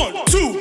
One, two,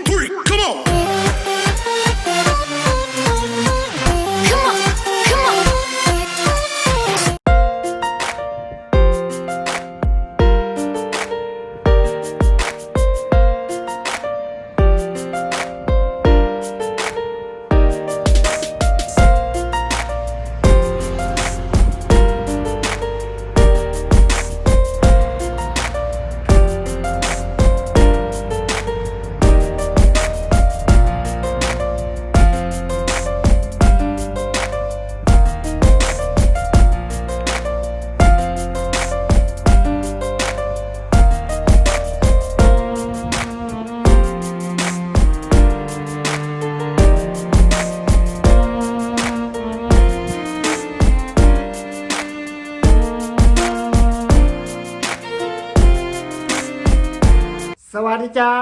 จ้า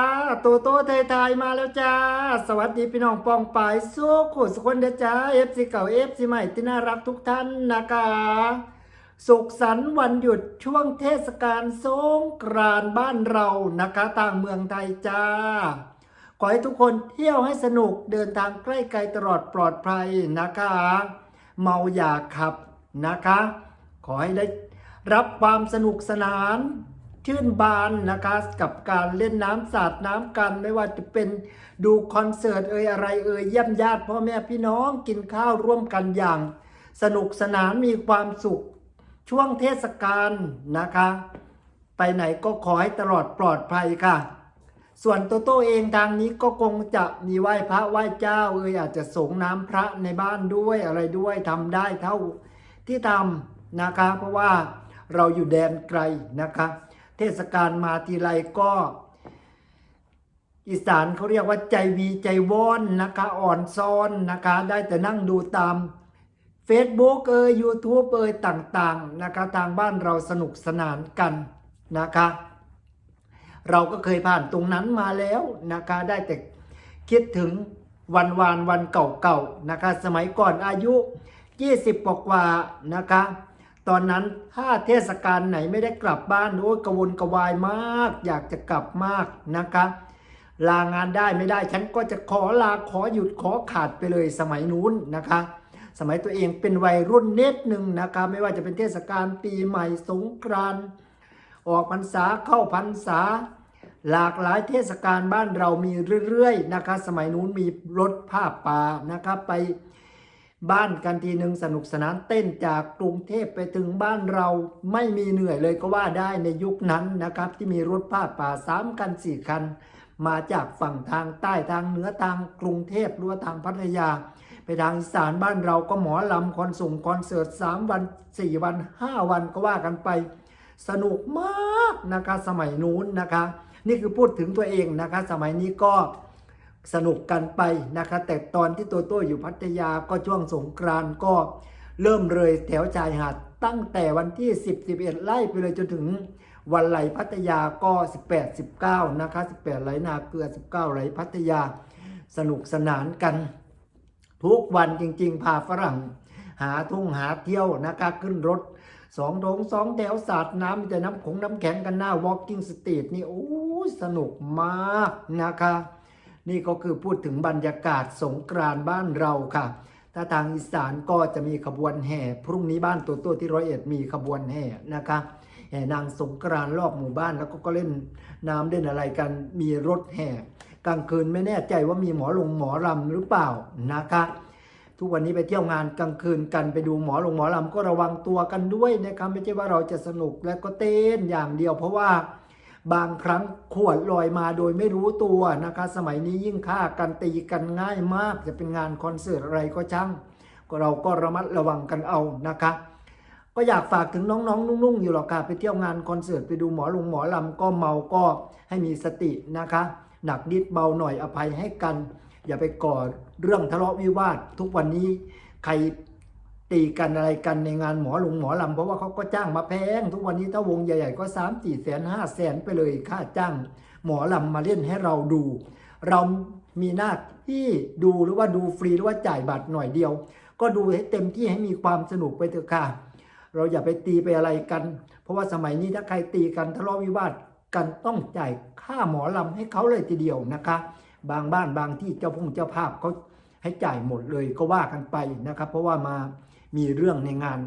โตโต้ไทยไทยมาแล้วจ้า สวัสดีพี่น้องปองปายสู้ขุดสุคนเดจ้าเอฟซีเก่าเอฟซีใหม่ที่น่ารักทุกท่านนะคะสุขสันต์วันหยุดช่วงเทศกาลสงกรานต์บ้านเรานะคะต่างเมืองไทยจ้า ขอให้ทุกคนเที่ยวให้สนุกเดินทางใกล้ไกลตลอดปลอดภัยนะคะ เมาอย่าขับนะคะ ขอให้ได้รับความสนุกสนาน ชื่นบานนะคะกับการเล่นน้ำสาดน้ำกันไม่ว่าจะเป็นดูคอนเสิร์ตเอ่ยอะไรเอ่ยเยี่ยมญาติพ่อแม่พี่น้องกินข้าวร่วมกันอย่าง สนุกสนานมีความสุขช่วงเทศกาลนะคะ ไปไหนก็ขอให้ตลอดปลอดภัยค่ะ ส่วนโตโต้เองทางนี้ก็คงจะมีไหว้พระไหว้เจ้าเอยอาจจะสงน้ำพระในบ้านด้วยอะไรด้วยทำได้เท่าที่ทำนะคะ เพราะว่าเราอยู่แดนไกลนะคะ เทศกาลมาทีไรก็ อีสานเขาเรียกว่าใจวีใจว่อนนะคะ อ่อนซ้อนนะคะ ได้แต่นั่งดูตาม Facebook เอ่ย YouTube เอ่ยต่างๆนะคะทางบ้านเราสนุกสนานกันนะคะ เราก็เคยผ่านตรงนั้นมาแล้วนะคะได้แต่คิดถึงวันวานวันเก่าๆนะคะ สมัยก่อนอายุ 20 กว่าๆนะคะ ตอนนั้นถ้าเทศกาลไหนไม่ได้กลับบ้านโอ้ยกระวนกระวายมาก อยากจะกลับมากนะคะลางานได้ไม่ได้ฉันก็จะขอลาขอหยุดขอขาดไปเลยสมัยนู้นนะคะ สมัยตัวเองเป็นวัยรุ่นเน็ตหนึ่งนะคะไม่ว่าจะเป็นเทศกาลปีใหม่สงกรานต์ออกพรรษาเข้าพรรษา หลากหลายเทศกาลบ้านเรามีเรื่อยๆนะคะ สมัยนู้นมีรถผ้าป่านะคะไป บ้านกันทีหนึ่งสนุกสนานเต้นจากกรุงเทพไปถึงบ้านเราไม่มีเหนื่อยเลยก็ว่าได้ในยุคนั้นนะครับที่มีรถผ้าป่าสามคันสี่คัน มาจากฝั่งทางใต้ทางเหนือทางกรุงเทพหรือว่าทางพัทยา ไปทางอีสานบ้านเราก็หมอลำคอนส่งคอนเสิร์ตสามวันสี่วันห้าวันก็ว่ากันไป สนุกมากนะคะสมัยนู้นนะคะ นี่คือพูดถึงตัวเองนะคะ สมัยนี้ก็ สนุกกันไปนะคะแต่ตอนที่ตัวโต้อยู่พัทยาก็ช่วงสงกรานต์ก็เริ่มเลยแถวชายหาดตั้งแต่วันที่ 10 11 ไล่ไปเลยจนถึงวันไหลพัทยาก็ 18 19นะคะ18 ไหลนาเกลือ 19 ไหลพัทยา สนุกสนานกัน ทุกวันจริงๆ พาฝรั่ง หาทุ่งหาเที่ยวนะคะขึ้นรถสองโถงสองแถวสาดน้ำแต่น้ำขงน้ำแข็งกันหน้า walking street นี่โอ้สนุกมากนะคะ นี่ก็คือพูดถึงบรรยากาศสงกรานบ้านเราค่ะ ถ้าทางอีสานก็จะมีขบวนแห่ พรุ่งนี้บ้านตัวตัวที่ร้อยเอ็ดมีขบวนแห่นะคะแห่นางสงกรานรอบหมู่บ้านแล้วก็ก็เล่นน้ำเล่นอะไรกันมีรถแห่ กลางคืนไม่แน่ใจว่ามีหมอลงหมอรำหรือเปล่านะคะ ทุกวันนี้ไปเที่ยวงานกลางคืนกันไปดูหมอลงหมอลำก็ระวังตัวกันด้วยนะครับไม่ใช่ว่าเราจะสนุกและก็เต้นอย่างเดียวเพราะว่า บางครั้งขวดลอยมาโดยไม่รู้ตัวนะคะ สมัยนี้ยิ่งฆ่ากันตีกันง่ายมาก จะเป็นงานคอนเสิร์ตอะไรก็ช่างเราก็ระมัดระวังกันเอานะคะ ก็อยากฝากถึงน้องๆ นุ่งๆ อยู่หรอกค่ะไปเที่ยวงานคอนเสิร์ตไปดูหมอลงหมอลำก็เมาก็ให้มีสตินะคะ หนักนิดเบาหน่อยอภัยให้กัน อย่าไปก่อเรื่องทะเลาะวิวาททุกวันนี้ใคร ตีกันอะไรกันในงานหมอลงหมอลำเพราะว่าเขาก็จ้างมาแพง ทุกวันนี้ถ้าวงใหญ่ๆก็สามสี่แสนห้าแสนไปเลยค่าจ้าง หมอลำมาเล่นให้เราดู เรามีหน้าที่ดูหรือว่าดูฟรีหรือว่าจ่ายบัตรหน่อยเดียว ก็ดูให้เต็มที่ให้มีความสนุกไปเถอะค่ะ เราอย่าไปตีไปอะไรกัน เพราะว่าสมัยนี้ถ้าใครตีกันทะเลาะวิวาทกันต้องจ่ายค่าหมอลำให้เขาเลยทีเดียวนะคะ บางบ้านบางที่เจ้าพงเจ้าภาพเขาให้จ่ายหมดเลยก็ว่ากันไปนะครับ เพราะว่ามา มีเรื่องในงาน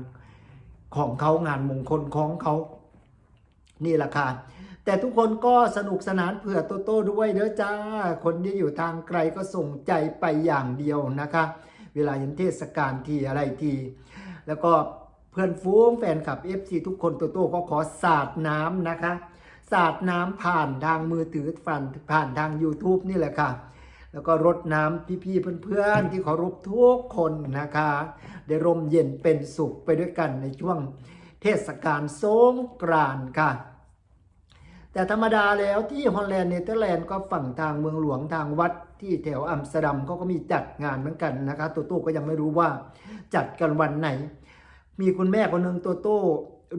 ของเขางานมงคลของเขา นี่แหละค่ะแต่ทุกคนก็สนุกสนานเผื่อโตโต้ด้วยเด้อจ้า คนที่อยู่ทางไกลก็ส่งใจไปอย่างเดียวนะคะ เวลาเห็นเทศกาลทีอะไรที แล้วก็เพื่อนฟูงแฟนคลับ FC ทุกคนโตโต้ก็ขอสาดน้ำนะคะ สาดน้ำผ่านทางมือถือผ่านผ่านทาง YouTube นี่แหละค่ะ แล้วก็รดน้ำพี่ๆเพื่อนๆ ที่เคารพทุกคนนะคะ ได้ร่มเย็นเป็นสุขไปด้วยกันในช่วงเทศกาลสงกรานต์ค่ะแต่ธรรมดาแล้วที่ฮอลแลนด์เนเธอร์แลนด์ก็ฝั่งทางเมืองหลวงทางวัดที่แถวอัมสเตอร์ดัมเขาก็มีจัดงานเหมือนกันนะคะโตโต้ก็ยังไม่รู้ว่าจัดกันวันไหน มีคุณแม่คนหนึ่งโตโต้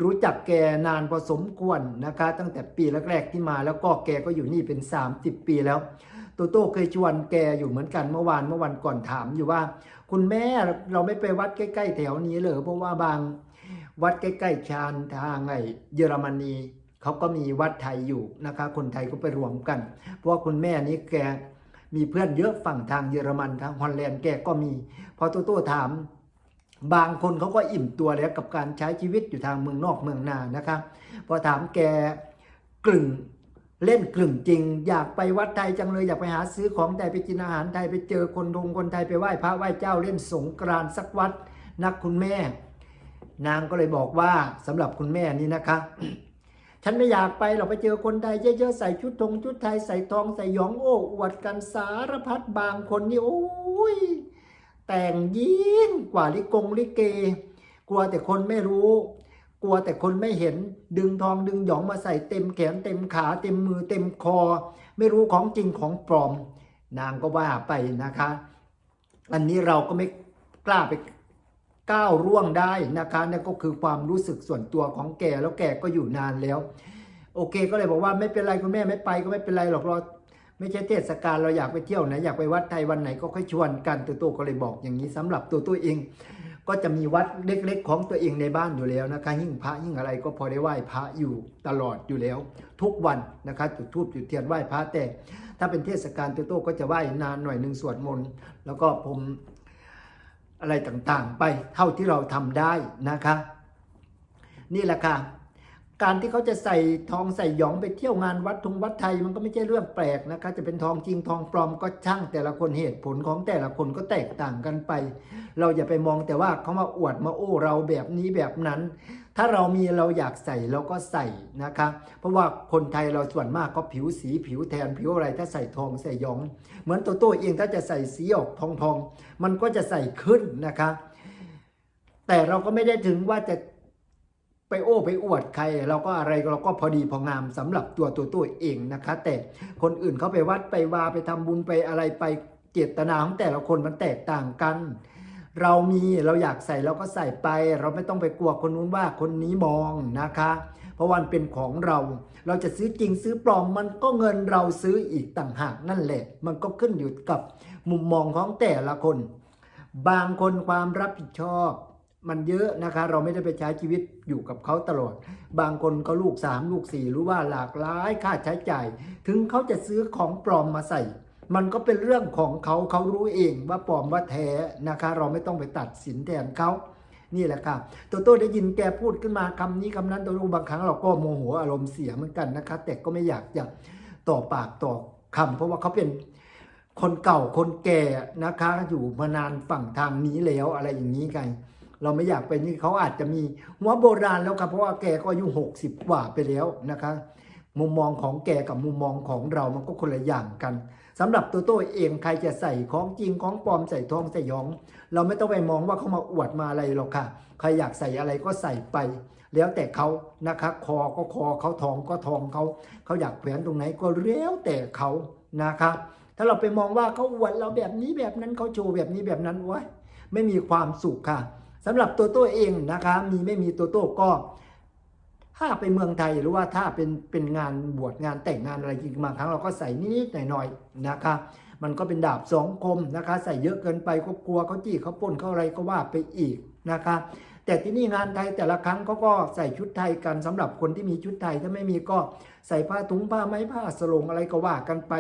รู้จักแกนานพอสมควรนะคะ ตั้งแต่ปีแรกๆที่มาแล้วก็แกก็อยู่นี่เป็น 30 ปีแล้ว โตโต้เคยชวนแกอยู่เหมือนกันเมื่อวานเมื่อวันก่อนถามอยู่ว่า คุณแม่เราไม่ไปวัดใกล้ๆแถวนี้เลยเพราะว่าบางวัดใกล้ๆชานทางไอเยอรมนีเขาก็มีวัดไทยอยู่นะคะ คนไทยก็ไปรวมกัน เพราะว่าคุณแม่นี้แกมีเพื่อนเยอะฝั่งทางเยอรมันทางฮอลแลนด์แกก็มี พอโตโต้ถาม บางคนเขาก็อิ่มตัวแล้วกับการใช้ชีวิตอยู่ทางเมืองนอกเมืองนานะคะ พอถามแกกลึ่ง เล่นกลึ่งจริง อยากไปวัดไทยจังเลยอยากไปหาซื้อของไทยไปกินอาหารไทยไปเจอคนทงคนไทยไปไหว้พระไหว้เจ้าเล่นสงกรานสักวัดนักคุณแม่ นางก็เลยบอกว่าสำหรับคุณแม่นี่นะคะ ฉันไม่อยากไปเราไปเจอคนไทยเยอะๆใส่ชุดธงชุดไทยใส่ทองใส่ยองโอ้อวดกันสารพัดบางคนนี่โอ้ยแต่งยิ่งกว่าลิกงลิเก กลัวแต่คนไม่รู้ กลัวแต่คนไม่เห็นดึงทองดึงหยองมาใส่เต็มแขนเต็มขาเต็มมือเต็มคอ ไม่รู้ของจริงของปลอม นางก็ว่าไปนะคะ อันนี้เราก็ไม่กล้าไปก้าวร่วงได้นะคะนั่นก็คือความรู้สึกส่วนตัวของแกแล้วแกก็อยู่นานแล้ว โอเคก็เลยบอกว่าไม่เป็นไรคุณแม่ไม่ไปก็ไม่เป็นไรหรอกเราไม่ใช่เทศกาลเราอยากไปเที่ยวไหนอยากไปวัดไทยวันไหนก็ค่อยชวนกันตัวโตก็เลยบอกอย่างนี้สำหรับตัวตัวเอง ก็จะมีวัดเล็กๆ ของตัวเองในบ้านอยู่แล้วนะคะหิ่งพระหิ่งอะไรก็พอได้ไหว้พระอยู่ตลอดอยู่แล้ว ทุกวันนะคะจุดธูปจุดเทียนไหว้พระแต่ ถ้าเป็นเทศกาลตัวโตก็จะไหว้นานหน่อยหนึ่งสวดมนต์แล้วก็ผมอะไรต่างๆ ไปเท่าที่เราทำได้นะคะ นี่แหละค่ะ การที่เขาจะใส่ทองใส่หยองไปเที่ยวงานวัดทงวัดไทยมันก็ไม่ใช่เรื่องแปลกนะคะจะเป็นทองจริงทองปลอมก็ช่างแต่ละคนเหตุผลของแต่ละคนก็แตกต่างกันไป เราอย่าไปมองแต่ว่าเขามาอวดมาโอ้เราแบบนี้แบบนั้น ถ้าเรามีเราอยากใส่เราก็ใส่นะคะ เพราะว่าคนไทยเราส่วนมากก็ผิวสีผิวแทนผิวอะไรถ้าใส่ทองใส่หยอง เหมือนตัวตัวเองถ้าจะใส่สีออกทองทองๆมันก็จะใส่ขึ้นนะคะ แต่เราก็ไม่ได้ถึงว่าจะ ไปโอ้ไปอวดใคร เราก็อะไรเราก็พอดีพองามสำหรับตัวตัวตัวเองนะคะ แต่คนอื่นเขาไปวัดไปวาไปทำบุญไปอะไรไปเจตนาของแต่ละคนมันแตกต่างกัน เรามีเราอยากใส่เราก็ใส่ไป เราไม่ต้องไปกลัวคนนู้นว่าคนนี้มองนะคะ เพราะวันเป็นของเรา เราจะซื้อจริงซื้อปลอมมันก็เงินเราซื้ออีกต่างหากนั่นแหละ มันก็ขึ้นอยู่กับมุมมองของแต่ละคน บางคนความรับผิดชอบ มันเยอะนะคะ เราไม่ได้ไปใช้ชีวิตอยู่กับเขาตลอด บางคนก็ลูกสามลูกสี่รู้ว่าหลากหลายค่าใช้จ่าย ถึงเขาจะซื้อของปลอมมาใส่ มันก็เป็นเรื่องของเขาเขารู้เองว่าปลอมว่าแท้นะคะ เราไม่ต้องไปตัดสินแทนเขานี่แหละค่ะโตโต้ได้ยินแกพูดขึ้นมาคำนี้คำนั้นโตโต้บางครั้งเราก็โมโหอารมณ์เสียเหมือนกันนะคะ แต่ก็ไม่อยากจะต่อปากต่อคำเพราะว่าเขาเป็นคนเก่าคนแก่นะคะ อยู่มานานฝั่งทางนี้แล้วอะไรอย่างนี้กัน เราไม่อยากไปนี่เขาอาจจะมีหัวโบราณแล้วครับเพราะว่าแกก็อายุ 60 กว่าไปแล้วนะคะ มุมมองของแกกับมุมมองของเรามันก็คนละอย่างกันสำหรับตัวโต้เองใครจะใส่ของจริงของปลอมใส่ทองใส่ยอง เราไม่ต้องไปมองว่าเขามาอวดมาอะไรหรอกค่ะ ใครอยากใส่อะไรก็ใส่ไป แล้วแต่เขานะคะคอก็คอเขาทองก็ทองเขาเขาอยากแขวนตรงไหนก็แล้วแต่เขานะคะถ้าเราไปมองว่าเขาอวดเราแบบนี้แบบนั้นเขาโชว์แบบนี้แบบนั้นวะไม่มีความสุขค่ะ สำหรับตัวโต้เองนะคะมีไม่มีตัวโต้ก็ ถ้าไปเมืองไทยหรือว่าถ้าเป็นเป็นงานบวชงานแต่งงานอะไรจริงบางครั้งเราก็ใส่นิดๆหน่อยๆนะคะ มันก็เป็นดาบสองคมนะคะ ใส่เยอะเกินไปก็กลัวเขาจี้เขาป้นเขาอะไรก็ว่าไปอีกนะคะ แต่ที่นี่งานไทยแต่ละครั้งเขาก็ใส่ชุดไทยกันสำหรับคนที่มีชุดไทยถ้าไม่มีก็ใส่ผ้าถุงผ้าไหมผ้าสลงอะไรก็ว่ากันไป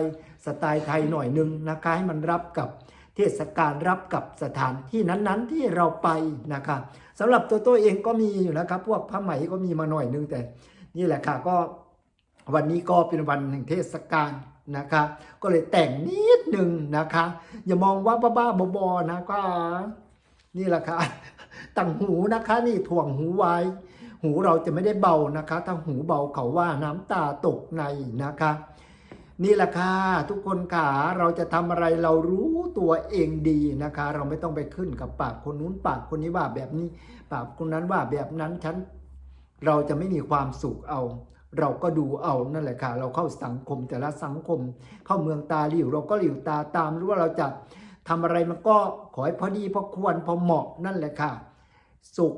สไตล์ไทยหน่อยนึงนะคะให้มันรับกับ เทศกาลรับกับสถานที่นั้นๆ ที่เราไปนะคะสำหรับตัวตัวเองก็มีอยู่นะครับ พวกผ้าไหมก็มีมาหน่อยนึงแต่ นี่แหละค่ะก็วันนี้ก็เป็นวันแห่งเทศกาลนะคะก็เลยแต่งนิดหนึ่งนะคะ อย่ามองว่าบ้าๆบอๆนะก็นี่แหละค่ะต่างหูนะคะนี่ถ่วงหูไว้ หูเราจะไม่ได้เบานะคะ ถ้าหูเบาเขาว่าน้ำตาตกในนะคะ นี่แหละค่ะทุกคนค่ะเราจะทำอะไรเรารู้ตัวเองดีนะคะ เราไม่ต้องไปขึ้นกับปากคนนู้นปากคนนี้ว่าแบบนี้ ปากคนนั้นว่าแบบนั้นฉันเราจะไม่มีความสุขเอา เราก็ดูเอานั่นแหละค่ะ เราเข้าสังคมแต่ละสังคม เข้าเมืองตาหลิวเราก็หลิวตาตามหรือว่าเราจะทำอะไรมันก็ขอให้พอดีพอควรพอเหมาะนั่นแหละค่ะ สุข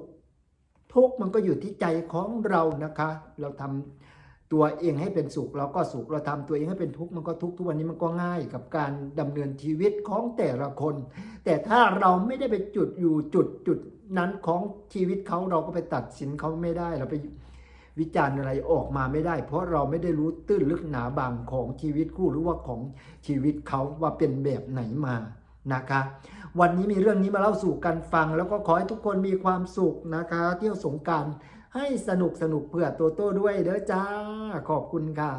ทุกมันก็อยู่ที่ใจของเรานะคะ เราทำ ตัวเองให้เป็นสุขเราก็สุขเราทำตัวเองให้เป็นทุกข์มันก็ทุกข์ทุกวันนี้มันก็ง่ายกับการดำเนินชีวิตของแต่ละคน แต่ถ้าเราไม่ได้ไปจุดอยู่จุดจุดนั้นของชีวิตเขาเราก็ไปตัดสินเขาไม่ได้เราไปวิจารณ์อะไรออกมาไม่ได้ เพราะเราไม่ได้รู้ตื้นลึกหนาบางของชีวิตคู่หรือว่าของชีวิตเขาว่าเป็นแบบไหนมานะคะ วันนี้มีเรื่องนี้มาเล่าสู่กันฟัง แล้วก็ขอให้ทุกคนมีความสุขนะคะ เที่ยวสงการ ให้สนุกสนุกเผื่อตัวโต้ด้วยเด้อจ้า ขอบคุณค่ะ